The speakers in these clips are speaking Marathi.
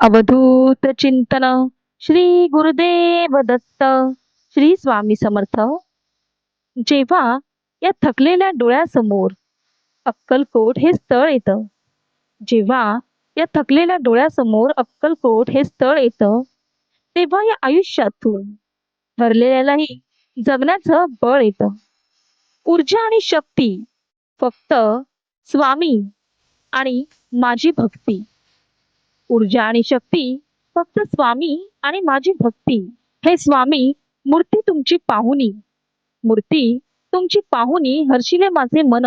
अवधूत चिंतन श्री गुरुदेव दत्त श्री स्वामी समर्थ. जेव्हा या थकलेल्या डोळ्यासमोर अक्कलकोट हे स्थळ येतं जेव्हा या थकलेल्या डोळ्यासमोर अक्कलकोट हे स्थळ येतं तेव्हा या आयुष्यातून भरलेल्यालाही जगण्याचं बळ येतं. ऊर्जा आणि शक्ती फक्त स्वामी आणि माझी भक्ती. ऊर्जा आणि शक्ती फक्त स्वामी आणि माझी भक्ती. हे स्वामी मूर्ती तुमची पाहुणी. मूर्ती तुमची पाहुणी हर्षिले माझे मन.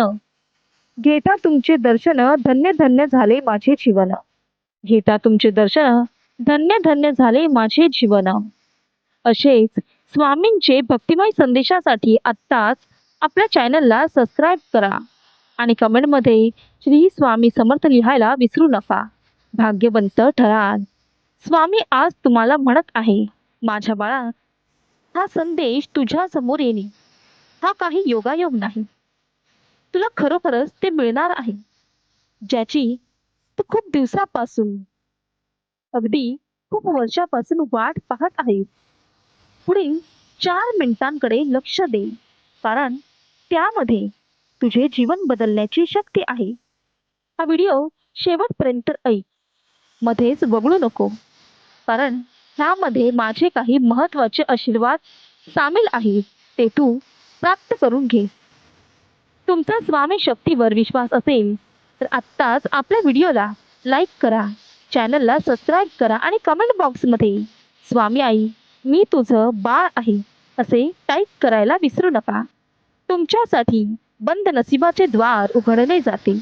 घेता तुमचे दर्शन धन्य धन्य झाले माझे जीवन. घेता तुमचे दर्शन धन्य धन्य झाले माझे जीवन. असेच स्वामींचे भक्तिमय संदेशासाठी आत्ताच आपल्या चॅनलला सबस्क्राईब करा आणि कमेंटमध्ये श्री स्वामी समर्थ लिहायला विसरू नका. भाग्यवंत ठराल स्वामी आज तुम्हाला म्हणत आहे माझ्या बाळा हा संदेश तुझ्या समोर येणे. हा काही योगायोग नाही. तुला खरोखरच ते मिळणार आहे. ज्याची तू खूप दिवसापासून अगदी खूप वर्षापासून वाट पाहत आहे. पुढील चार मिनिटांकडे लक्ष दे कारण त्यामध्ये तुझे जीवन बदलण्याची शक्ती आहे. हा व्हिडिओ शेवटपर्यंत ऐक. मध्येच वगळू नको. कारण ह्यामध्ये माझे काही महत्त्वाचे आशीर्वाद सामील आहेत ते तू प्राप्त करून घे. तुमचा स्वामी शक्तीवर विश्वास असेल तर आत्ताच आपल्या व्हिडिओला लाईक करा चॅनलला सबस्क्राईब करा आणि कमेंट बॉक्समध्ये स्वामी आई मी तुझं बाळ आहे असे टाईप करायला विसरू नका. तुमच्यासाठी बंद नसिबाचे द्वार उघडले जाते.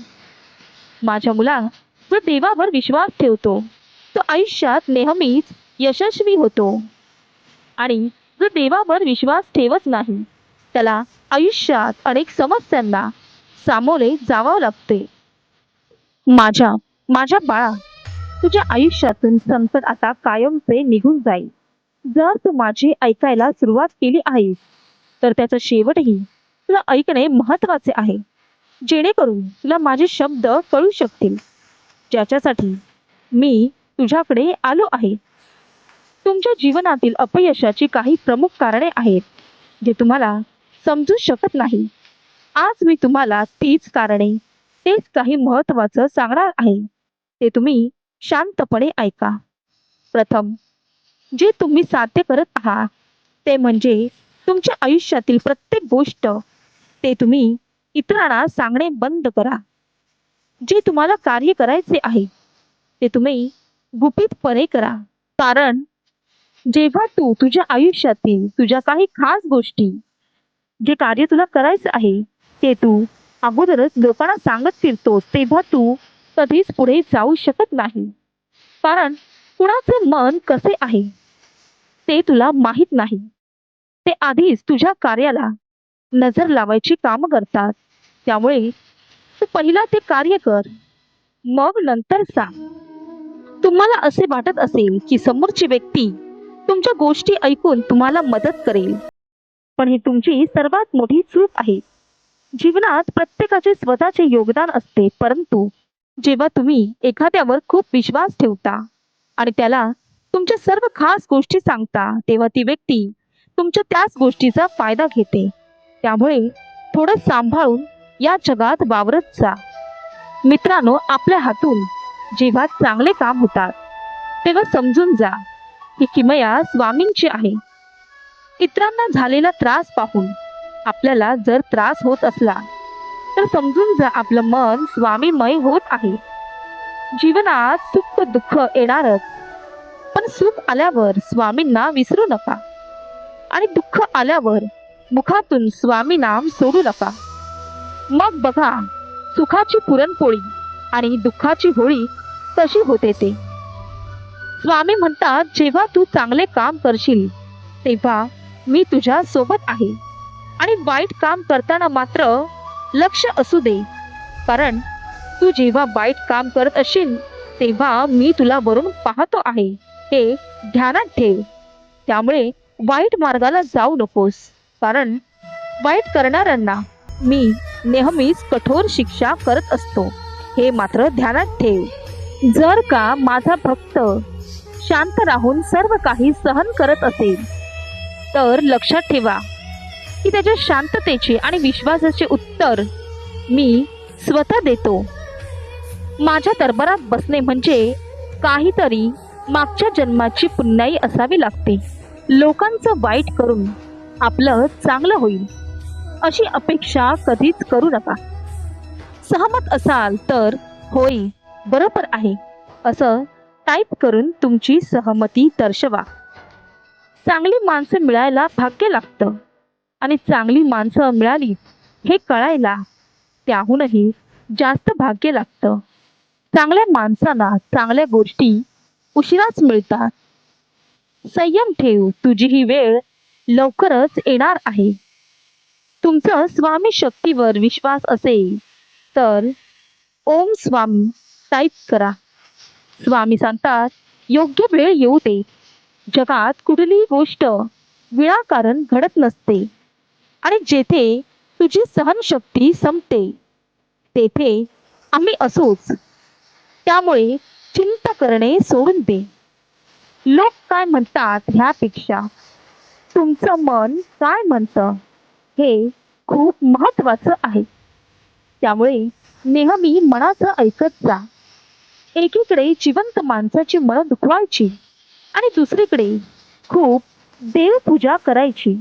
माझ्या मुला व देवावर विश्वास ठेवतो. तो आयुष्यात नेहमीच यशस्वी होतो. आणि जो देवावर विश्वास ठेवत नाही त्याला आयुष्यात अनेक समस्यांना सामोरे जावं लागते. माझ्या माझ्या बाळा तुझ्या आयुष्यातून संकट आता कायमचे निघून जाईल. जर तू माझी ऐकायला सुरुवात केली आहेस तर त्याचा शेवटही तुला ऐकणे महत्त्वाचे आहे. जेणेकरून तुला माझे शब्द कळू शकतील. ज्याच्यासाठी मी तुझ्याकडे आलो आहे. तुमच्या जीवनातील अपयशाची काही प्रमुख कारणे आहेत जे तुम्हाला समजू शकत नाही. आज मी तुम्हाला तीच कारणे तेच काही महत्वाचं सांगणार आहे. ते तुम्ही शांतपणे ऐका. प्रथम जे तुम्ही साध्य करत आहात ते म्हणजे तुमच्या आयुष्यातील प्रत्येक गोष्ट ते तुम्ही इतरांना सांगणे बंद करा. जे तुम्हाला कार्य करायचे आहे ते तुम्ही गुपितपणे करा. कारण जेव्हा तू तुझ्या आयुष्यातील तुझ्या काही खास गोष्टी जे कार्य तुला करायचं आहे ते तू अगोदरच लोकांना सांगत फिरतोस तेव्हा तू कधीच पुढे जाऊ शकत नाही. कारण कुणाचे मन कसे आहे ते तुला माहीत नाही. ते आधीच तुझ्या कार्याला नजर लावायची काम करतात. त्यामुळे तू पहिला ते कार्य कर. मग नंतर सांग. तुम्हाला असे वाटत असेल की समोरची व्यक्ती तुमच्या गोष्टी ऐकून तुम्हाला मदत करेल. पण ही तुमची सर्वात मोठी चूक आहे. जीवनात प्रत्येकाचे स्वतःचे योगदान असते परंतु जेव्हा तुम्ही एखाद्यावर खूप विश्वास ठेवता आणि त्याला तुमच्या सर्व खास गोष्टी सांगता तेव्हा ती व्यक्ती तुमच्या त्याच गोष्टीचा फायदा घेते. त्यामुळे थोडं सांभाळून या जगात वावरत जा. मित्रांनो आपल्या हातून जेव्हा चांगले काम होतात तेव्हा समजून जा ही किमया स्वामींची आहे. इतरांना झालेला त्रास पाहून आपल्याला जर त्रास होत असला तर समजून जा आपलं मन स्वामीमय होत आहे. जीवनात सुख दुःख येणारच पण सुख आल्यावर स्वामींना विसरू नका. आणि दुःख आल्यावर मुखातून स्वामी नाम सोडू नका. मग बघा सुखाची पुरणपोळी आणि दुःखाची होळी कशी होते ते. स्वामी म्हणतात जेव्हा तू चांगले काम करशील तेव्हा मी तुझ्या सोबत आहे. आणि वाईट काम करताना मात्र लक्ष असू दे. कारण तू जेव्हा वाईट काम करत असशील तेव्हा मी तुला वरून पाहतो आहे. हे ध्यानात ठेव. त्यामुळे वाईट मार्गाला जाऊ नकोस. कारण वाईट करणाऱ्यांना मी नेहमीच कठोर शिक्षा करत असतो. हे मात्र ध्यानात ठेव. जर का माझा भक्त शांत राहून सर्व काही सहन करत असेल तर लक्षात ठेवा की त्याच्या शांततेचे आणि विश्वासाचे उत्तर मी स्वतः देतो. माझ्या दरबारात बसणे म्हणजे काहीतरी मागच्या जन्माची पुण्याई असावी लागते. लोकांचं वाईट करून आपलं चांगलं होईल. अशी अपेक्षा कधीच करू नका. सहमत असाल तर होय बरोबर आहे. असं टाईप करून तुमची सहमती दर्शवा. चांगली माणसं मिळायला भाग्य लागतं. आणि चांगली माणसं मिळाली हे कळायला त्याहूनही जास्त भाग्य लागतं. चांगल्या माणसांना चांगल्या गोष्टी उशिराच मिळतात. संयम ठेव तुझी ही वेळ लवकरच येणार आहे. तुमचं स्वामी शक्तीवर विश्वास असेल तर ओम स्वामी टाईप करा. स्वामी सांगतात योग्य वेळ येऊ दे. जगात कुठलीही गोष्ट विळाकारण घडत नसते. आणि जेथे तुझी सहनशक्ती संपते तेथे आम्ही असोच. त्यामुळे चिंता करणे सोडून दे. लोक काय म्हणतात ह्यापेक्षा? तुमचं मन काय म्हणतं? हे खूप महत्वाचं आहे. त्यामुळे नेहमी मनाचं ऐकत जा. एकीकडे जिवंत माणसाची मनं दुखवायची आणि दुसरीकडे खूप देवपूजा करायची.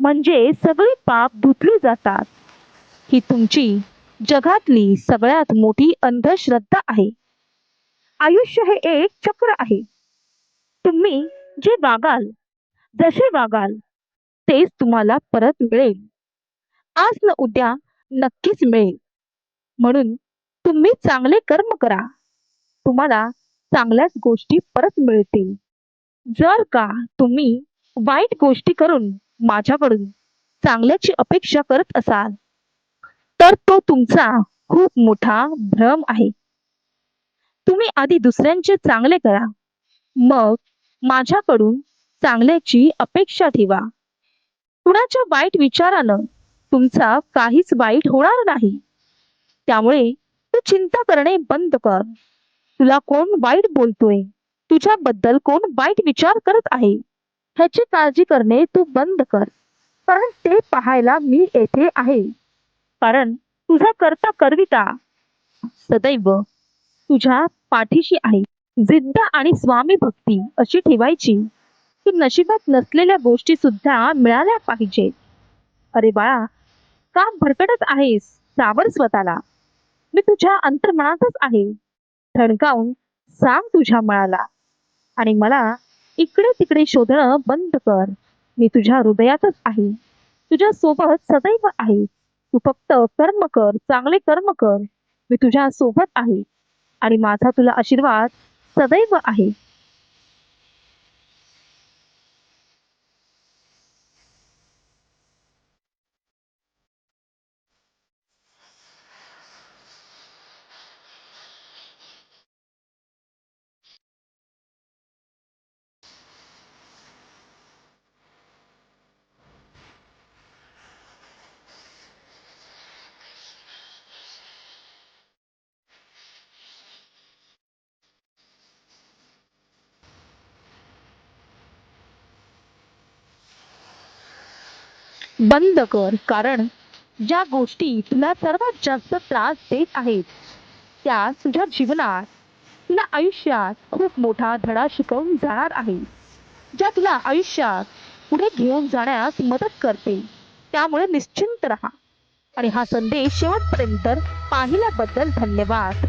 म्हणजे सगळी पाप धुतली जातात. ही तुमची जगातली सगळ्यात मोठी अंधश्रद्धा आहे. आयुष्य हे एक चक्र आहे. तुम्ही जे वागाल जसे वागाल तेच तुम्हाला परत मिळेल. आज न उद्या नक्कीच मिळेल. म्हणून तुम्ही चांगले कर्म करा. तुम्हाला चांगल्याच गोष्टी परत मिळतील. जर का तुम्ही वाईट गोष्टी करून माझ्याकडून चांगल्याची अपेक्षा करत असाल तर तो तुमचा खूप मोठा भ्रम आहे. तुम्ही आधी दुसऱ्यांचे चांगले करा. मग माझ्याकडून चांगल्याची अपेक्षा ठेवा. कुणाच्या वाईट विचारानं तुमचा काहीच वाईट होणार नाही. त्यामुळे तू चिंता करणे बंद कर. तुला कोण वाईट बोलतोय? तुझ्याबद्दल कोण वाईट विचार करत आहे? ह्याची काळजी करणे तू बंद कर. कारण ते पाहायला मी येथे आहे. कारण तुझा करता करविता सदैव तुझ्या पाठीशी आहे. जिद्द आणि स्वामी भक्ती अशी ठेवायची. की नशिबात नसलेल्या गोष्टी सुद्धा मिळाल्या पाहिजेत. अरे बाळा का भरकटत आहेस? सावर स्वतःला. मी तुझ्या अंतर्मनातच आहे. ठणकावून सांग तुझ्या मळाला आणि मला इकडे तिकडे शोधणं बंद कर. मी तुझ्या हृदयातच आहे. तुझ्या सोबत सदैव आहे. तू फक्त कर्म कर चांगले कर्म कर. मी तुझ्या सोबत आहे. आणि माझा तुला आशीर्वाद सदैव आहे. बंद कर कारण ज्या गोष्टी तुला सर्वात जास्त त्रास देत आहेत त्या तुझ्या जीवनात तुला आयुष्यात खूप मोठा धडा शिकवून जाणार आहे. ज्या तुला आयुष्यात पुढे घेऊन जाण्यास मदत करते त्यामुळे निश्चिंत राहा. आणि हा संदेश शेवटपर्यंत पाहिल्याबद्दल धन्यवाद.